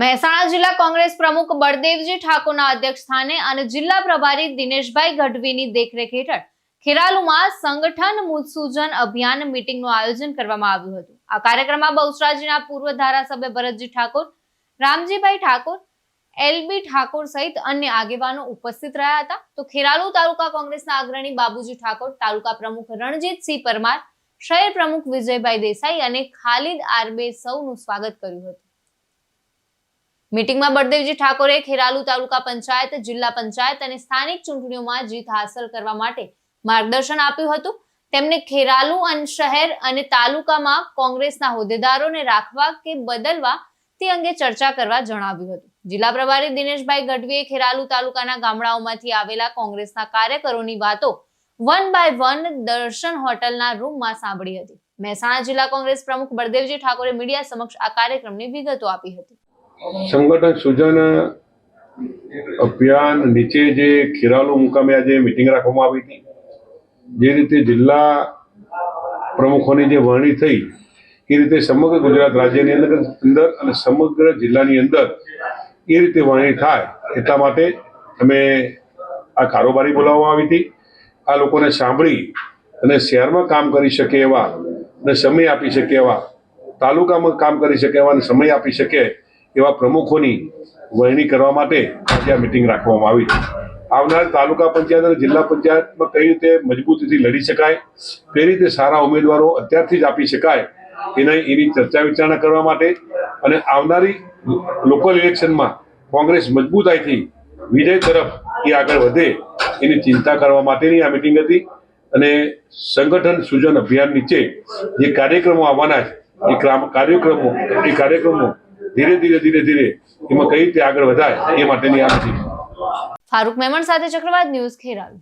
મહેસાણા જિલ્લા કોંગ્રેસ પ્રમુખ બળદેવજી ઠાકોરના અધ્યક્ષ સ્થાને અને જિલ્લા પ્રભારી દિનેશભાઈ ગઢવીની દેખરેખ હેઠળ ખેરાલુમાં સંગઠન મુત્સુજન અભિયાન મીટિંગનું આયોજન કરવામાં આવ્યું હતું. આ કાર્યક્રમમાં બહુચરાજીના પૂર્વ ધારાસભ્ય ભરતજી ઠાકોર, રામજીભાઈ ઠાકોર, એલબી ઠાકોર સહિત અન્ય આગેવાનો ઉપસ્થિત રહ્યા હતા. તો ખેરાલુ તાલુકા કોંગ્રેસના અગ્રણી બાબુજી ઠાકોર, તાલુકા પ્રમુખ રણજીતસિંહ પરમાર, શહેર પ્રમુખ વિજયભાઈ દેસાઈ અને ખાલિદ આરબે સૌનું સ્વાગત કર્યું હતું. મીટિંગમાં બળદેવજી ઠાકોરે ખેરાલુ તાલુકા પંચાયત, જિલ્લા પંચાયત અને સ્થાનિક ચૂંટણીઓમાં જીત હાંસલ કરવા માટે માર્ગદર્શન આપ્યું હતું. તેમને ખેરાલુ અને શહેર અને તાલુકામાં કોંગ્રેસના હોદ્દેદારોને રાખવા કે બદલવા તે અંગે ચર્ચા કરવા જણાવ્યું હતું. જિલ્લા પ્રભારી દિનેશભાઈ ગઢવીએ ખેરાલુ તાલુકાના ગામડાઓમાંથી આવેલા કોંગ્રેસના કાર્યકરોની વાતો વન બાય વન દર્શન હોટલના રૂમમાં સાંભળી હતી. મહેસાણા જિલ્લા કોંગ્રેસ પ્રમુખ બળદેવજી ઠાકોરે મીડિયા સમક્ષ આ કાર્યક્રમની વિગતો આપી હતી. સંગઠન સૂજન અભિયાન નીચે જે ખીરાલુ મુકામે આજે મિટિંગ રાખવામાં આવી હતી, જે રીતે જિલ્લા પ્રમુખોની જે વરણી થઈ, એ રીતે સમગ્ર ગુજરાત રાજ્યની અંદર અંદર અને સમગ્ર જિલ્લાની અંદર એ રીતે વરણી થાય, એટલા માટે અમે આ કારોબારી બોલાવવામાં આવી હતી. આ લોકોને સાંભળી અને શહેરમાં કામ કરી શકે એવા અને સમય આપી શકે એવા, તાલુકામાં કામ કરી શકે એવા અને સમય આપી શકે એવા પ્રમુખોની વહેણી કરવા માટે આજે આ મિટિંગ રાખવામાં આવી છે. આવનાર તાલુકા પંચાયત અને જિલ્લા પંચાયતમાં કઈ રીતે મજબૂતીથી લડી શકાય, કઈ રીતે સારા ઉમેદવારો અત્યારથી જ આપી શકાય, એના એની ચર્ચા વિચારણા કરવા માટે અને આવનારી લોકલ ઇલેક્શનમાં કોંગ્રેસ મજબૂતાઈથી વિજય તરફ એ આગળ વધે એની ચિંતા કરવા માટેની આ મિટિંગ હતી અને સંગઠન સૂજન અભિયાન નીચે જે કાર્યક્રમો આવવાના છે, એ ક્રામ- કાર્યક્રમો એ કાર્યક્રમો ધીરે ધીરે ધીરે ધીરે એમાં કઈ રીતે આગળ વધાય એ માટેની આ છે ફારૂક મેમણ સાથે ચક્રવાત ન્યૂઝ ખેરાલુ.